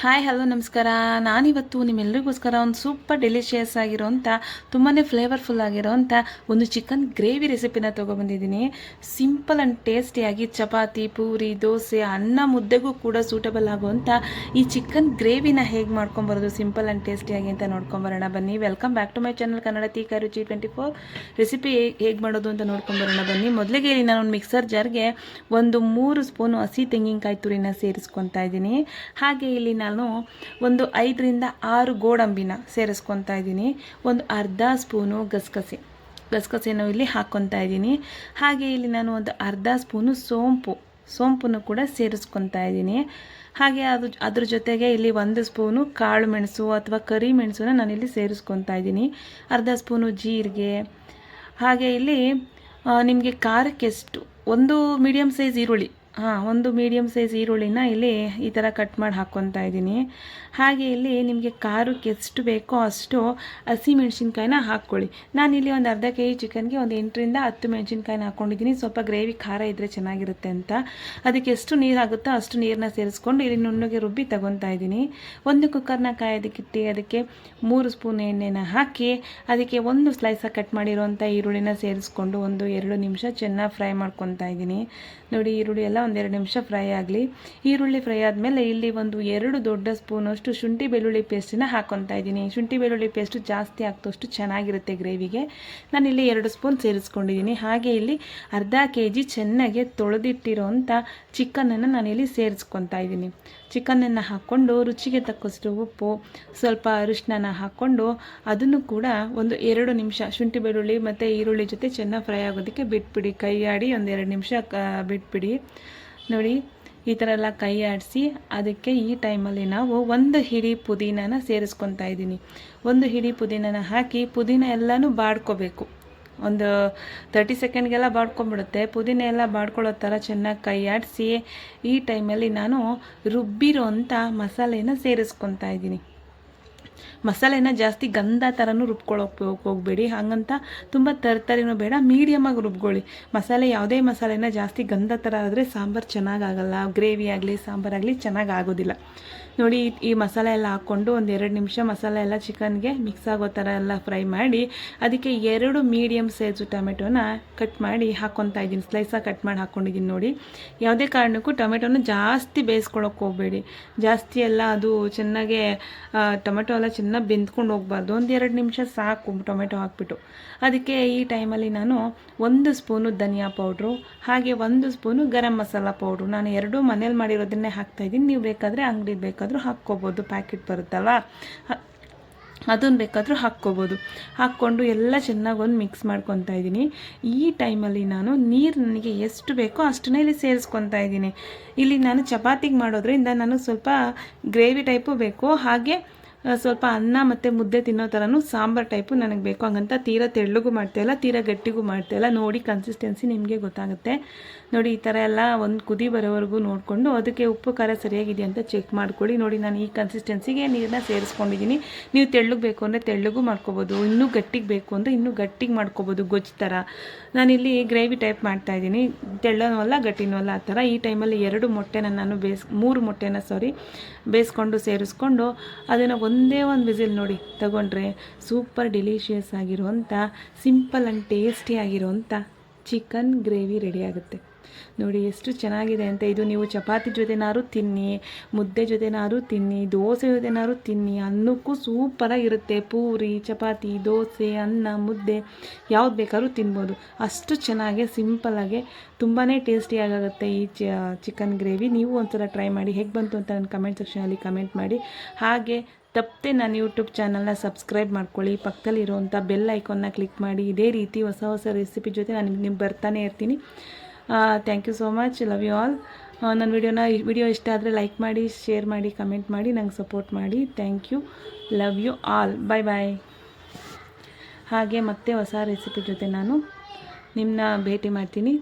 Hi hello ನಮಸ್ಕಾರ. ನಾನಿವತ್ತು ನಿಮ್ಮೆಲ್ಲರಿಗೋಸ್ಕರ ಒಂದು ಸೂಪರ್ ಡೆಲಿಷಿಯಸ್ ಆಗಿರೋಂಥ ತುಂಬಾ ಫ್ಲೇವರ್ಫುಲ್ ಆಗಿರೋಂಥ ಒಂದು ಚಿಕನ್ ಗ್ರೇವಿ ರೆಸಿಪಿನ ತೊಗೊಬಂದಿದ್ದೀನಿ. ಸಿಂಪಲ್ ಆ್ಯಂಡ್ ಟೇಸ್ಟಿಯಾಗಿ ಚಪಾತಿ, ಪೂರಿ, ದೋಸೆ, ಅನ್ನ ಮುದ್ದೆಗೂ ಕೂಡ ಸೂಟಬಲ್ ಆಗುವಂಥ ಈ ಚಿಕನ್ ಗ್ರೇವಿನ ಹೇಗೆ ಮಾಡ್ಕೊಂಬರೋದು ಸಿಂಪಲ್ ಆ್ಯಂಡ್ ಟೇಸ್ಟಿಯಾಗಿ ಅಂತ ನೋಡ್ಕೊಂಬರೋಣ. ಬನ್ನಿ welcome back to my channel Kannada ತೀಕ ರುಚಿ ಟ್ವೆಂಟಿ ಫೋರ್ ರೆಸಿಪಿ ಹೇಗೆ ಮಾಡೋದು ಅಂತ ನೋಡ್ಕೊಂಬರೋಣ ಬನ್ನಿ. ಮೊದಲಿಗೆ ಇಲ್ಲಿ ನಾನು ಒಂದು ಮಿಕ್ಸರ್ ಜಾರ್ಗೆ ಒಂದು ಮೂರು ಸ್ಪೂನು ಹಸಿ ತೆಂಗಿನಕಾಯಿ ತುರಿನ ಸೇರಿಸ್ಕೊತಾ ಇದ್ದೀನಿ. ಹಾಗೆ ಇಲ್ಲಿ ನಾನು ಒಂದು ಐದರಿಂದ ಆರು ಗೋಡಂಬಿನ ಸೇರಿಸ್ಕೊತಾ ಇದ್ದೀನಿ. ಒಂದು ಅರ್ಧ ಸ್ಪೂನು ಗಸಗಸೆ. ಗಸಗಸೆನೂ ಇಲ್ಲಿ ಹಾಕ್ಕೊತಾ ಇದ್ದೀನಿ. ಹಾಗೆ ಇಲ್ಲಿ ನಾನು ಒಂದು ಅರ್ಧ ಸ್ಪೂನು ಸೋಂಪು. ಸೋಂಪನ್ನು ಕೂಡ ಸೇರಿಸ್ಕೊತಾ ಇದ್ದೀನಿ. ಹಾಗೆ ಅದು, ಅದ್ರ ಜೊತೆಗೆ ಇಲ್ಲಿ ಒಂದು ಸ್ಪೂನು ಕಾಳು ಮೆಣಸು ಅಥವಾ ಕರಿ ನಾನು ನಾನಿಲ್ಲಿ ಸೇರಿಸ್ಕೊತಾ ಇದ್ದೀನಿ. ಅರ್ಧ ಸ್ಪೂನು ಜೀರಿಗೆ. ಹಾಗೆ ಇಲ್ಲಿ ನಿಮಗೆ ಖಾರಕ್ಕೆಷ್ಟು. ಒಂದು ಮೀಡಿಯಮ್ ಸೈಜ್ ಈರುಳ್ಳಿ. ಹಾಂ ಒಂದು ಮೀಡಿಯಮ್ ಸೈಜ್ ಈರುಳ್ಳಿನ ಇಲ್ಲಿ ಈ ಥರ ಕಟ್ ಮಾಡಿ ಹಾಕ್ಕೊತಾ ಇದ್ದೀನಿ. ಹಾಗೆ ಇಲ್ಲಿ ನಿಮಗೆ ಖಾರಕ್ಕೆ ಎಷ್ಟು ಬೇಕೋ ಅಷ್ಟು ಹಸಿ ಮೆಣಸಿನ್ಕಾಯಿನ ಹಾಕ್ಕೊಳ್ಳಿ. ಇಲ್ಲಿ ಒಂದು ಅರ್ಧ ಕೆ ಜಿ ಚಿಕನ್ಗೆ ಒಂದು ಎಂಟರಿಂದ ಹತ್ತು ಮೆಣಸಿನ್ಕಾಯಿನ ಹಾಕ್ಕೊಂಡಿದ್ದೀನಿ ಸ್ವಲ್ಪ ಗ್ರೇವಿ ಖಾರ ಇದ್ದರೆ ಚೆನ್ನಾಗಿರುತ್ತೆ ಅಂತ. ಅದಕ್ಕೆ ಎಷ್ಟು ನೀರಾಗುತ್ತೋ ಅಷ್ಟು ನೀರನ್ನ ಸೇರಿಸ್ಕೊಂಡು ಇಲ್ಲಿ ನುಣ್ಣಗೆ ರುಬ್ಬಿ ತಗೊತಾ ಇದ್ದೀನಿ. ಒಂದು ಕುಕ್ಕರ್ನ ಕಾಯೋದಕ್ಕಿಟ್ಟು ಅದಕ್ಕೆ ಮೂರು ಸ್ಪೂನ್ ಎಣ್ಣೆನ ಹಾಕಿ ಅದಕ್ಕೆ ಒಂದು ಸ್ಲೈಸಾಗಿ ಕಟ್ ಮಾಡಿರೋಂಥ ಈರುಳ್ಳಿನ ಸೇರಿಸ್ಕೊಂಡು ಒಂದು ಎರಡು ನಿಮಿಷ ಚೆನ್ನಾಗಿ ಫ್ರೈ ಮಾಡ್ಕೊತಾ ಇದ್ದೀನಿ. ನೋಡಿ ಈರುಳ್ಳಿ ಎಲ್ಲ ಒಂದೆರಡು ನಿಮಿಷ ಫ್ರೈ ಆಗಲಿ. ಈರುಳ್ಳಿ ಫ್ರೈ ಆದಮೇಲೆ ಇಲ್ಲಿ ಒಂದು ಎರಡು ದೊಡ್ಡ ಸ್ಪೂನಷ್ಟು ಶುಂಠಿ ಬೆಳ್ಳುಳ್ಳಿ ಪೇಸ್ಟನ್ನ ಹಾಕ್ಕೊತಾ ಇದ್ದೀನಿ. ಶುಂಠಿ ಬೆಳ್ಳುಳ್ಳಿ ಪೇಸ್ಟು ಜಾಸ್ತಿ ಹಾಕ್ತಷ್ಟು ಚೆನ್ನಾಗಿರುತ್ತೆ ಗ್ರೇವಿಗೆ. ನಾನಿಲ್ಲಿ ಎರಡು ಸ್ಪೂನ್ ಸೇರಿಸ್ಕೊಂಡಿದ್ದೀನಿ. ಹಾಗೆ ಇಲ್ಲಿ ಅರ್ಧ ಕೆ ಜಿ ಚೆನ್ನಾಗಿ ತೊಳೆದಿಟ್ಟಿರೋಂಥ ಚಿಕನನ್ನು ನಾನಿಲ್ಲಿ ಸೇರಿಸ್ಕೊತಾ ಇದ್ದೀನಿ. ಚಿಕನನ್ನು ಹಾಕ್ಕೊಂಡು ರುಚಿಗೆ ತಕ್ಕಷ್ಟು ಉಪ್ಪು, ಸ್ವಲ್ಪ ಅರಿಶಿನ ಹಾಕ್ಕೊಂಡು ಅದನ್ನು ಕೂಡ ಒಂದು ಎರಡು ನಿಮಿಷ ಶುಂಠಿ ಬೆಳ್ಳುಳ್ಳಿ ಮತ್ತು ಈರುಳ್ಳಿ ಜೊತೆ ಚೆನ್ನಾಗಿ ಫ್ರೈ ಆಗೋದಕ್ಕೆ ಬಿಟ್ಬಿಡಿ. ಕೈ ಆಡಿ ಒಂದು ಎರಡು ನಿಮಿಷ ಬಿಟ್ಬಿಡಿ. ನೋಡಿ, ಈ ಥರ ಎಲ್ಲ ಕೈ ಆಡಿಸಿ ಅದಕ್ಕೆ ಈ ಟೈಮಲ್ಲಿ ನಾವು ಒಂದು ಹಿಡಿ ಪುದೀನನ ಸೇರಿಸ್ಕೊತಾ ಇದ್ದೀನಿ. ಒಂದು ಹಿಡಿ ಪುದೀನನ ಹಾಕಿ ಪುದೀನ ಎಲ್ಲನೂ ಬಾಡ್ಕೋಬೇಕು. ಒಂದು ತರ್ಟಿ ಸೆಕೆಂಡ್ಗೆಲ್ಲ ಬಾಡ್ಕೊಂಬಿಡುತ್ತೆ ಪುದೀನ ಎಲ್ಲ ಬಾಡ್ಕೊಳ್ಳೋ ಥರ ಚೆನ್ನಾಗಿ ಕೈ ಆಡಿಸಿ ಈ ಟೈಮಲ್ಲಿ ನಾನು ರುಬ್ಬಿರೋ ಅಂಥ ಮಸಾಲೆನ ಸೇರಿಸ್ಕೊತಾ ಇದ್ದೀನಿ. ಮಸಾಲೆನ ಜಾಸ್ತಿ ಗಂಧ ಥರನೂ ರುಬ್ಕೊಳ್ಳೋಕೆ ಹೋಗಬೇಡಿ, ಹಾಗಂತ ತುಂಬ ತರ್ತರಿನೂ ಬೇಡ ಮೀಡಿಯಮಾಗಿ ರುಬ್ಕೊಳ್ಳಿ. ಮಸಾಲೆ ಯಾವುದೇ ಮಸಾಲೆನ ಜಾಸ್ತಿ ಗಂಧ ಥರ ಆದರೆ ಸಾಂಬಾರು ಚೆನ್ನಾಗಾಗಲ್ಲ ಗ್ರೇವಿ ಆಗಲಿ ಸಾಂಬಾರಾಗಲಿ ಚೆನ್ನಾಗಿ ಆಗೋದಿಲ್ಲ ನೋಡಿ, ಈ ಮಸಾಲೆ ಎಲ್ಲ ಹಾಕ್ಕೊಂಡು ಒಂದು ಎರಡು ನಿಮಿಷ ಮಸಾಲೆ ಎಲ್ಲ ಚಿಕನ್ಗೆ ಮಿಕ್ಸ್ ಆಗೋ ಥರ ಎಲ್ಲ ಫ್ರೈ ಮಾಡಿ, ಅದಕ್ಕೆ ಎರಡು ಮೀಡಿಯಮ್ ಸೈಜು ಟೊಮೆಟೊನ ಕಟ್ ಮಾಡಿ ಹಾಕ್ಕೊತಾ ಇದ್ದೀನಿ. ಸ್ಲೈಸಾಗಿ ಕಟ್ ಮಾಡಿ ಹಾಕ್ಕೊಂಡಿದ್ದೀನಿ ನೋಡಿ. ಯಾವುದೇ ಕಾರಣಕ್ಕೂ ಟೊಮೆಟೊನ ಜಾಸ್ತಿ ಬೇಯಿಸ್ಕೊಳಕ್ಕೆ ಹೋಗಬೇಡಿ. ಜಾಸ್ತಿ ಎಲ್ಲ ಅದು ಚೆನ್ನಾಗೆ ಟೊಮೆಟೊ ಎಲ್ಲ ಚೆನ್ನಾಗಿ ಬೆಂದ್ಕೊಂಡು ಹೋಗ್ಬಾರ್ದು. ಒಂದು ಎರಡು ನಿಮಿಷ ಸಾಕು ಟೊಮೆಟೊ ಹಾಕ್ಬಿಟ್ಟು. ಅದಕ್ಕೆ ಈ ಟೈಮಲ್ಲಿ ನಾನು ಒಂದು ಸ್ಪೂನು ಧನಿಯಾ ಪೌಡ್ರು, ಹಾಗೆ ಒಂದು ಸ್ಪೂನು ಗರಂ ಮಸಾಲ ಪೌಡ್ರು. ನಾನು ಎರಡೂ ಮನೇಲಿ ಮಾಡಿರೋದನ್ನೇ ಹಾಕ್ತಾಯಿದ್ದೀನಿ ನೀವು ಬೇಕಾದರೆ ಅಂಗಡಿ ಬೇಕಾದರೆ ಹಾಕ್ಕೋಬೋದು. ಪ್ಯಾಕೆಟ್ ಬರುತ್ತಲ್ವ ಅದನ್ನು ಬೇಕಾದರೂ ಹಾಕ್ಕೋಬೋದು. ಹಾಕ್ಕೊಂಡು ಎಲ್ಲ ಚೆನ್ನಾಗಿ ಒಂದು ಮಿಕ್ಸ್ ಮಾಡ್ಕೊತಾ ಇದ್ದೀನಿ. ಈ ಟೈಮಲ್ಲಿ ನಾನು ನೀರು ನನಗೆ ಎಷ್ಟು ಬೇಕೋ ಅಷ್ಟನ್ನೇ ಇಲ್ಲಿ ಸೇರಿಸ್ಕೊತಾ ಇದ್ದೀನಿ. ಇಲ್ಲಿ ನಾನು ಚಪಾತಿಗೆ ಮಾಡೋದ್ರಿಂದ ನಾನು ಸ್ವಲ್ಪ ಗ್ರೇವಿ ಟೈಪು ಬೇಕು. ಹಾಗೆ ಸ್ವಲ್ಪ ಅನ್ನ ಮತ್ತು ಮುದ್ದೆ ತಿನ್ನೋ ಥರನೂ ಸಾಂಬಾರು ಟೈಪು ನನಗೆ ಬೇಕು. ಹಂಗಂತ ತೀರಾ ತೆಳ್ಳಗೂ ಮಾಡ್ತಾಯಿಲ್ಲ ತೀರಾ ಗಟ್ಟಿಗೂ ಮಾಡ್ತಾಯಿಲ್ಲ ನೋಡಿ ಕನ್ಸಿಸ್ಟೆನ್ಸಿ ನಿಮಗೆ ಗೊತ್ತಾಗುತ್ತೆ. ನೋಡಿ, ಈ ಥರ ಎಲ್ಲ ಒಂದು ಕುದಿ ಬರೋವರೆಗೂ ನೋಡಿಕೊಂಡು ಅದಕ್ಕೆ ಉಪ್ಪು, ಖಾರ ಸರಿಯಾಗಿದೆ ಅಂತ ಚೆಕ್ ಮಾಡ್ಕೊಳ್ಳಿ. ನೋಡಿ, ನಾನು ಈ ಕನ್ಸಿಸ್ಟೆನ್ಸಿಗೆ ನೀರನ್ನ ಸೇರಿಸ್ಕೊಂಡಿದ್ದೀನಿ ನೀವು ತೆಳ್ಳಗೆ ಬೇಕು ಅಂದರೆ ತೆಳ್ಳಗೂ ಮಾಡ್ಕೋಬೋದು, ಇನ್ನೂ ಗಟ್ಟಿಗೆ ಬೇಕು ಅಂದರೆ ಇನ್ನೂ ಗಟ್ಟಿಗೆ ಮಾಡ್ಕೋಬೋದು, ಗೊಜ್ಜು ಥರ ನಾನಿಲ್ಲಿ ಗ್ರೇವಿ ಟೈಪ್ ಮಾಡ್ತಾಯಿದ್ದೀನಿ ತೆಳ್ಳನೂ ಅಲ್ಲ, ಗಟ್ಟಿನೂ ಅಲ್ಲ, ಆ ಥರ ಈ ಟೈಮಲ್ಲಿ ಎರಡು ಮೊಟ್ಟೆನ ನಾನು ಬೇಸ್, ಮೂರು ಮೊಟ್ಟೆನ ಸಾರಿ ಬೇಯಿಸ್ಕೊಂಡು ಸೇರಿಸ್ಕೊಂಡು ಅದನ್ನು ಒಂದೇ ಒಂದು ವಿಸಿಲ್ ನೋಡಿ ತಗೊಂಡ್ರೆ ಸೂಪರ್ ಡಿಲೀಷಿಯಸ್ ಆಗಿರುವಂಥ ಸಿಂಪಲ್ ಆ್ಯಂಡ್ ಟೇಸ್ಟಿ ಆಗಿರುವಂಥ ಚಿಕನ್ ಗ್ರೇವಿ ರೆಡಿ ಆಗುತ್ತೆ. ನೋಡಿ ಎಷ್ಟು ಚೆನ್ನಾಗಿದೆ ಅಂತ. ಇದು ನೀವು ಚಪಾತಿ ಜೊತೆನಾರು ತಿನ್ನಿ, ಮುದ್ದೆ ಜೊತೆನಾರು ತಿನ್ನಿ, ದೋಸೆ ಜೊತೆನಾರು ತಿನ್ನಿ ಅನ್ನಕ್ಕೂ ಸೂಪರಾಗಿರುತ್ತೆ ಪೂರಿ, ಚಪಾತಿ, ದೋಸೆ, ಅನ್ನ, ಮುದ್ದೆ ಯಾವ್ದು ಬೇಕಾದ್ರೂ ತಿನ್ಬೋದು. ಅಷ್ಟು ಚೆನ್ನಾಗಿ ಸಿಂಪಲ್ಲಾಗೆ ತುಂಬಾ ಟೇಸ್ಟಿಯಾಗುತ್ತೆ ಈ ಚಿಕನ್ ಗ್ರೇವಿ. ನೀವು ಒಂದ್ಸಲ ಟ್ರೈ ಮಾಡಿ, ಹೇಗೆ ಬಂತು ಅಂತ ನನ್ನ ಕಮೆಂಟ್ ಸೆಕ್ಷನಲ್ಲಿ ಕಮೆಂಟ್ ಮಾಡಿ. ಹಾಗೆ ತಪ್ಪದೆ ನಾನು ಯೂಟ್ಯೂಬ್ ಚಾನಲ್ನ ಸಬ್ಸ್ಕ್ರೈಬ್ ಮಾಡ್ಕೊಳ್ಳಿ. ಪಕ್ಕದಲ್ಲಿರುವಂಥ ಬೆಲ್ ಐಕಾನ್ನ ಕ್ಲಿಕ್ ಮಾಡಿ. ಇದೇ ರೀತಿ ಹೊಸ ಹೊಸ ರೆಸಿಪಿ ಜೊತೆ ನಾನು ನಿಮ್ಗೆ ಬರ್ತಾನೆ ಇರ್ತೀನಿ. Thank you so much love you all ನನ್ನ ವಿಡಿಯೋನ ವಿಡಿಯೋ ಇಷ್ಟ ಆದರೆ ಲೈಕ್ ಮಾಡಿ ಶೇರ್ ಮಾಡಿ ಕಮೆಂಟ್ ಮಾಡಿ, ನಂಗೆ ಸಪೋರ್ಟ್ ಮಾಡಿ. Thank you love you all bye bye ಹಾಗೆ ಮತ್ತೆ ಹೊಸ ರೆಸಿಪಿ ಜೊತೆ ನಾನು ನಿಮ್ಮನ್ನ ಭೇಟಿ ಮಾಡ್ತೀನಿ.